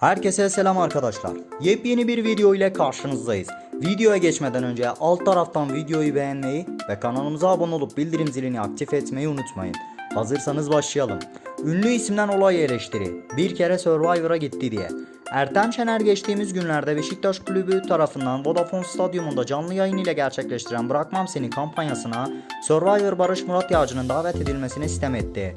Herkese selam arkadaşlar. Yepyeni bir video ile karşınızdayız. Videoya geçmeden önce alt taraftan videoyu beğenmeyi ve kanalımıza abone olup bildirim zilini aktif etmeyi unutmayın. Hazırsanız başlayalım. Ünlü isimden olay eleştiri. Bir kere Survivor'a gitti diye. Ertem Şener geçtiğimiz günlerde Beşiktaş Kulübü tarafından Vodafone Stadyumunda canlı yayın ile gerçekleştiren Bırakmam Seni kampanyasına Survivor Barış Murat Yağcı'nın davet edilmesini istem etti.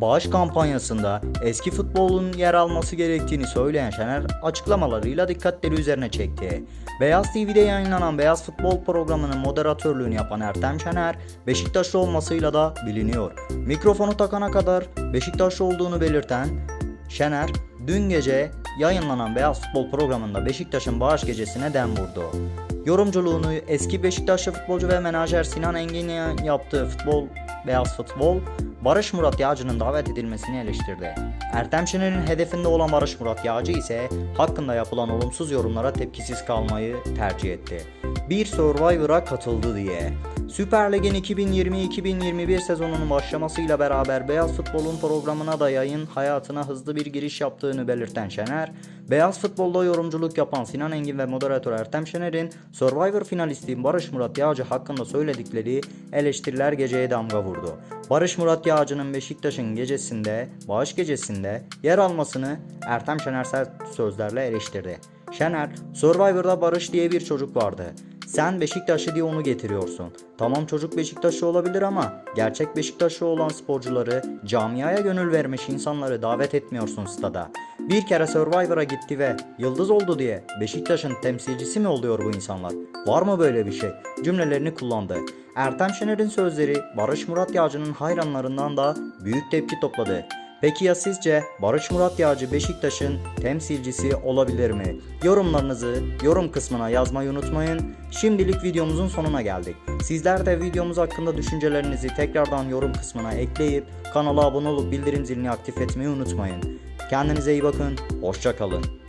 Bağış kampanyasında eski futbolun yer alması gerektiğini söyleyen Şener açıklamalarıyla dikkatleri üzerine çekti. Beyaz TV'de yayınlanan Beyaz Futbol programının moderatörlüğünü yapan Ertem Şener, Beşiktaşlı olmasıyla da biliniyor. Mikrofonu takana kadar Beşiktaşlı olduğunu belirten Şener, dün gece yayınlanan Beyaz Futbol programında Beşiktaş'ın bağış gecesine dem vurdu. Yorumculuğunu eski Beşiktaşlı futbolcu ve menajer Sinan Engin'in yaptığı futbol Beyaz Futbol, Barış Murat Yağcı'nın davet edilmesini eleştirdi. Ertem Şener'in hedefinde olan Barış Murat Yağcı ise hakkında yapılan olumsuz yorumlara tepkisiz kalmayı tercih etti. Bir Survivor'a katıldı diye. Süper Lig'in 2020-2021 sezonunun başlamasıyla beraber Beyaz Futbol'un programına da yayın hayatına hızlı bir giriş yaptığını belirten Şener, Beyaz Futbol'da yorumculuk yapan Sinan Engin ve moderatör Ertem Şener'in Survivor finalisti Barış Murat Yağcı hakkında söyledikleri eleştiriler geceye damga vurdu. Barış Murat Yağcı'nın Beşiktaş'ın gecesinde, bağış gecesinde yer almasını Ertem Şener sert sözlerle eleştirdi. Şener, Survivor'da Barış diye bir çocuk vardı. Sen Beşiktaşlı diye onu getiriyorsun. Tamam çocuk Beşiktaşlı olabilir ama gerçek Beşiktaşlı olan sporcuları, camiaya gönül vermiş insanları davet etmiyorsun stada. Bir kere Survivor'a gitti ve yıldız oldu diye Beşiktaş'ın temsilcisi mi oluyor bu insanlar? Var mı böyle bir şey? Cümlelerini kullandı. Ertem Şener'in sözleri Barış Murat Yağcı'nın hayranlarından da büyük tepki topladı. Peki ya sizce Barış Murat Yağcı Beşiktaş'ın temsilcisi olabilir mi? Yorumlarınızı yorum kısmına yazmayı unutmayın. Şimdilik videomuzun sonuna geldik. Sizler de videomuz hakkında düşüncelerinizi tekrardan yorum kısmına ekleyip kanala abone olup bildirim zilini aktif etmeyi unutmayın. Kendinize iyi bakın, hoşçakalın.